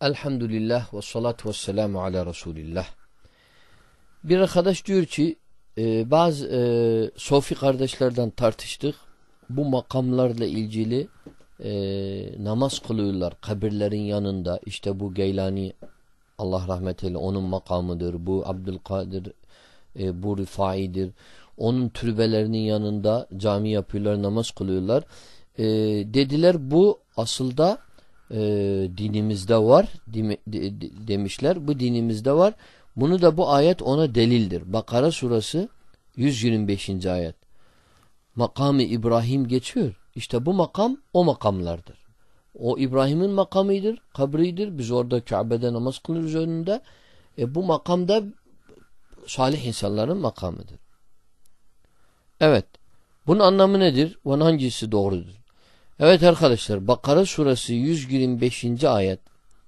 Elhamdülillah ve salatu ve selamu ala Resulillah. Bir arkadaş diyor ki e, bazı e, Sofi kardeşlerden tartıştık. Bu makamlarla ilgili e, namaz kılıyorlar kabirlerin yanında. İşte bu Geylani Allah rahmet eyle onun makamıdır. Bu Abdülkadir e, bu Rifai'dir. Onun türbelerinin yanında cami yapıyorlar, namaz kılıyorlar. E, dediler bu aslında e, dinimizde var de, de, demişler. Bu dinimizde var. Bunu da bu ayet ona delildir. Bakara surası 125. ayet. Makamı İbrahim geçiyor. İşte bu makam o makamlardır. O İbrahim'in makamıdır, kabridir. Biz orada Kabe'de namaz kılıyoruz önünde. E bu makamda salih insanların makamıdır. Evet. Bunun anlamı nedir? Bunun hangisi doğrudur? Evet arkadaşlar Bakara suresi 125. ayet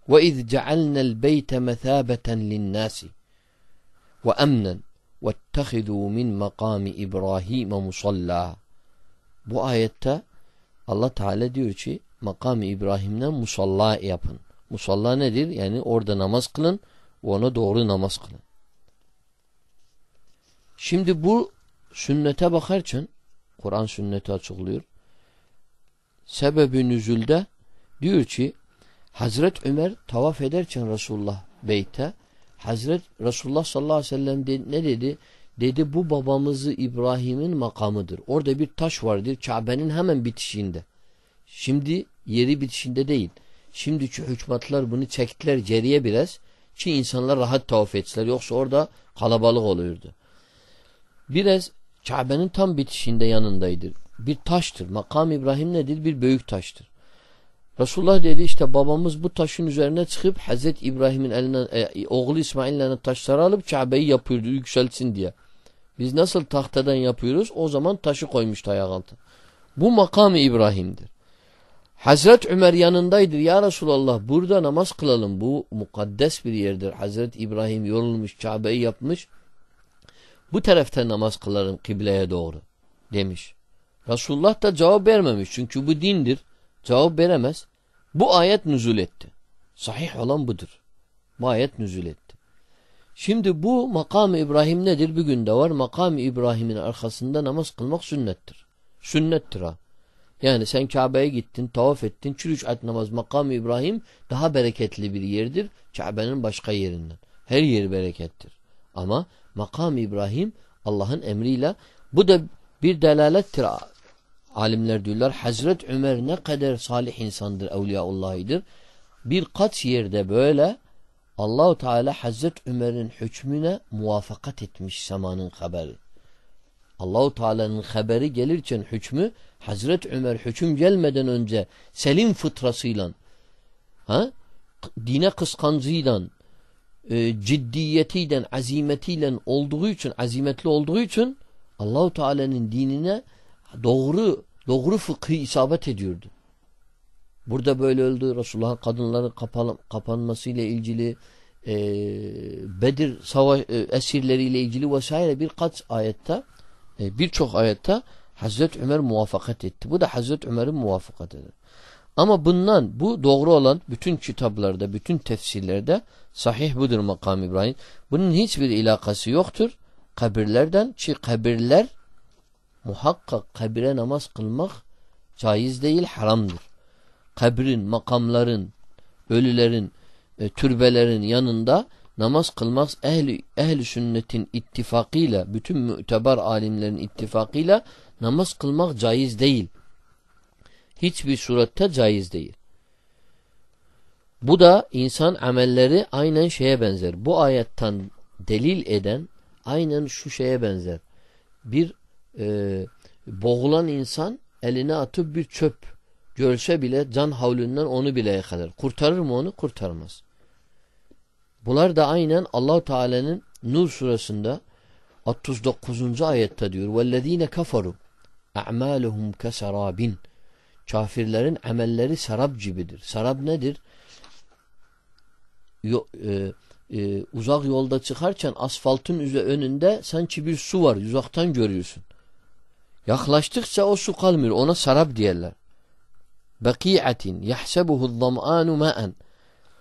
ve iz cealnel beyte mesabeten linnâsi ve emnen vettehidû min makami İbrahim musalla bu ayette Allah Teala diyor ki makamı İbrahim'den musalla yapın. Musalla nedir? Yani orada namaz kılın ve ona doğru namaz kılın. Şimdi bu sünnete bakarken Kur'an sünneti açıklıyor sebebi nüzülde diyor ki Hazret Ömer tavaf ederken Resulullah beyte Hazret Resulullah sallallahu aleyhi ve sellem de, ne dedi? Dedi bu babamızı İbrahim'in makamıdır. Orada bir taş vardır Kabe'nin hemen bitişinde. Şimdi yeri bitişinde değil. Şimdiki hükümetler bunu çektiler geriye biraz ki insanlar rahat tavaf etsinler. Yoksa orada kalabalık oluyordu. Biraz Kabe'nin tam bitişinde yanındaydı bir taştır. Makam İbrahim nedir? Bir büyük taştır. Resulullah dedi işte babamız bu taşın üzerine çıkıp Hazreti İbrahim'in eline e, oğlu İsmail'le taşları alıp Kabe'yi yapıyordu yükseltsin diye. Biz nasıl tahtadan yapıyoruz? O zaman taşı koymuştu ayak altı. Bu makamı İbrahim'dir. Hazret Ömer yanındaydır. Ya Resulallah burada namaz kılalım. Bu mukaddes bir yerdir. Hazret İbrahim yorulmuş Kabe'yi yapmış. Bu tarafta namaz kılarım kıbleye doğru demiş. Resulullah da cevap vermemiş. Çünkü bu dindir. Cevap veremez. Bu ayet nüzul etti. Sahih olan budur. Bu ayet nüzul etti. Şimdi bu makam İbrahim nedir? Bir günde var. Makam İbrahim'in arkasında namaz kılmak sünnettir. Sünnettir ha. Yani sen Kabe'ye gittin, tavaf ettin. Çürüç at namaz makam İbrahim daha bereketli bir yerdir. Kabe'nin başka yerinden. Her yeri berekettir. Ama makam İbrahim Allah'ın emriyle bu da bir delalettir alimler diyorlar Hazret Ömer ne kadar salih insandır, evliyaullah'ıdır. Birkaç yerde böyle Allahu Teala Hazret Ömer'in hükmüne muvaffakat etmiş zamanın haberi. Allahu Teala'nın haberi gelirken hükmü Hazret Ömer hüküm gelmeden önce selim fıtrasıyla ha dine kıskancıyla e, ciddiyetiyle azimetiyle olduğu için azimetli olduğu için Allahu Teala'nın dinine doğru doğru fıkhı isabet ediyordu. Burada böyle öldü. Resulullah'ın kadınların kapan, kapanmasıyla ilgili e, Bedir savaş e, esirleriyle ilgili vesaire birkaç ayette e, birçok ayette Hazreti Ömer muvaffakat etti. Bu da Hazreti Ömer'in muvaffakatıdır. Ama bundan bu doğru olan bütün kitaplarda, bütün tefsirlerde sahih budur makam İbrahim. Bunun hiçbir ilakası yoktur. Kabirlerden ki kabirler muhakkak kabire namaz kılmak caiz değil haramdır. Kabrin, makamların, ölülerin, e, türbelerin yanında namaz kılmak ehli, ehli sünnetin ittifakıyla, bütün müteber alimlerin ittifakıyla namaz kılmak caiz değil. Hiçbir surette caiz değil. Bu da insan amelleri aynen şeye benzer. Bu ayetten delil eden aynen şu şeye benzer. Bir e, boğulan insan eline atıp bir çöp görse bile can havlünden onu bile yakalar. Kurtarır mı onu? Kurtarmaz. Bunlar da aynen Allahu Teala'nın Nur suresinde 39. ayette diyor. "Vellezine kafaru a'maluhum keserabin." Kafirlerin amelleri sarap gibidir. Sarap nedir? Yo, e, e, uzak yolda çıkarken asfaltın üze önünde sanki bir su var. Uzaktan görüyorsun. Yaklaştıkça o su kalmıyor. Ona sarap diyorlar. Beki'atin yahsebuhu zam'anu ma'en.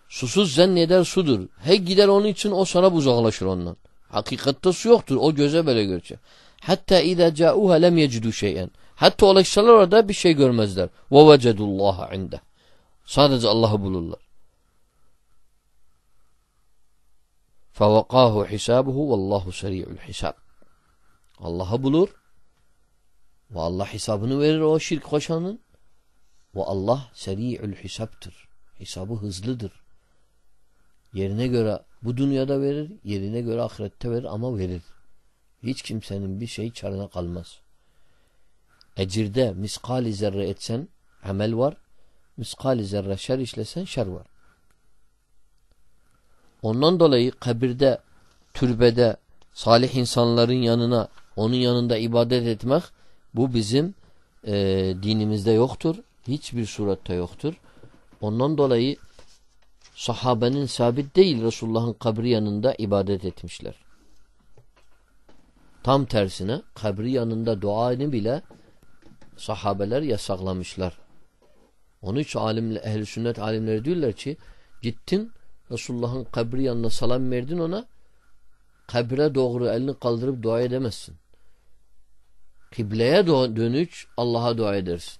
Susuz zanneder sudur. He gider onun için o sarap uzaklaşır ondan. Hakikatte su yoktur. O göze böyle görecek. Hatta ida ca'uha lem yecidu şey'en. Hatta ulaşsalar orada bir şey görmezler. Ve vecedullaha inde. Sadece Allah'ı bulurlar. Fevakahu hisabuhu vallahu seri'ül hisab. Allah'ı bulur ve Allah hesabını verir o şirk koşanın ve Allah seri'ül hesaptır. Hesabı hızlıdır. Yerine göre bu dünyada verir, yerine göre ahirette verir ama verir. Hiç kimsenin bir şey çarına kalmaz. Ecirde miskali zerre etsen amel var. Miskali zerre şer işlesen şer var. Ondan dolayı kabirde, türbede, salih insanların yanına, onun yanında ibadet etmek bu bizim e, dinimizde yoktur. Hiçbir surette yoktur. Ondan dolayı sahabenin sabit değil Resulullah'ın kabri yanında ibadet etmişler. Tam tersine kabri yanında duanı bile sahabeler yasaklamışlar. Onun için alimle, ehl sünnet alimleri diyorlar ki gittin Resulullah'ın kabri yanına salam verdin ona kabre doğru elini kaldırıp dua edemezsin. Kıbleye dönüş Allah'a dua edersin.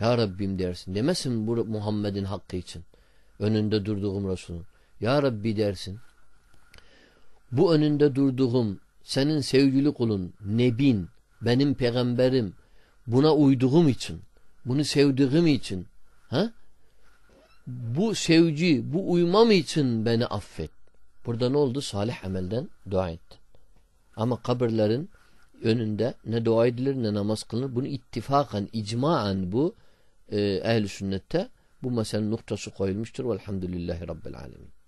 Ya Rabbim dersin. Demesin bu Muhammed'in hakkı için. Önünde durduğum Resul'ün. Ya Rabbi dersin. Bu önünde durduğum senin sevgili kulun, nebin, benim peygamberim buna uyduğum için, bunu sevdiğim için ha? bu sevgi, bu uymam için beni affet. Burada ne oldu? Salih amelden dua etti. Ama kabirlerin önünde ne dua edilir ne namaz kılınır. Bunu ittifakan, icmaen bu e, ehl-i sünnette bu meselenin noktası koyulmuştur. Velhamdülillahi Rabbil alemin.